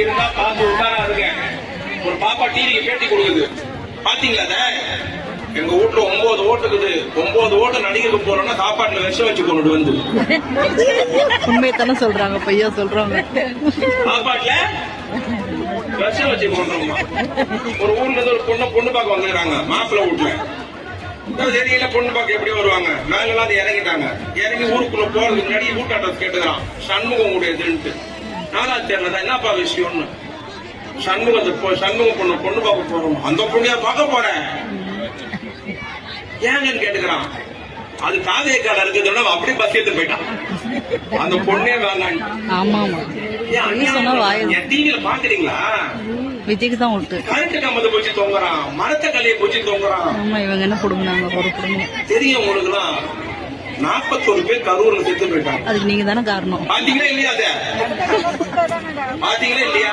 இருந்தா பார்த்து இருக்கேன் ஒரு பாப்பா டிவிக்கு பேட்டி கொடுக்குது. பாத்தீங்களா அத? எங்க வீட்டுல ஒன்பது ஓட்டுக்குது ஒன்பது ஓட்டு நடிகருக்கு போறோம்னா சாப்பாட்டுல விஷம் வச்சு கொண்டுட்டு வந்து. உண்மையை தானே சொல்றாங்க பையா சொல்றாங்க சாப்பாட்டுல விஷம் வச்சு கொண்டுருமா ஒரு ஊர்ல இருந்து ஒரு பொண்ணு பொண்ணு பார்க்க வந்துக்கிறாங்க மாப்பிள்ளை வீட்டுல. தெரியல பொண்ணு பார்க்க எப்படி வருவாங்க? மேல எல்லாம் அது இறங்கிட்டாங்க இறங்கி ஊருக்குள்ள போறதுக்கு முன்னாடி வீட்டு அட்ரஸ் கேட்டுக்கிறான். சண்முகம் உடையதுன்ட்டு நானா தெரியல என்னப்பா விஷயம்னு? சண்முகத்தை போ சண்முகம் பொண்ணு பொண்ணு பார்க்க போறோம். அந்த பொண்ணையா பார்க்க போறேன். ஏங்கன்னு கேட்டுக்கிறான். அது காவிய கால இருக்குதுன்னா அவன் அப்படியே பஸ் ஏத்து போயிட்டான். அந்த பொண்ணே வாய். என் டிவியில பாக்குறீங்களா விஜய்க்கு தான் விட்டு கரண்ட் கம்பத்தை பூச்சி தொங்குறான். மரத்த கல்லையை பூச்சி தொங்குறான். ஆமா இவங்க என்ன ஒரு புடுங்க தெரியும் உங்களுக்குலாம் நாற்பத்தோரு பேர் கரூர்ல செத்து போயிட்டாங்க. அதுக்கு நீங்க தானே காரணம். பாத்தீங்களா இல்லையா அத? பாத்தீங்களா இல்லையா?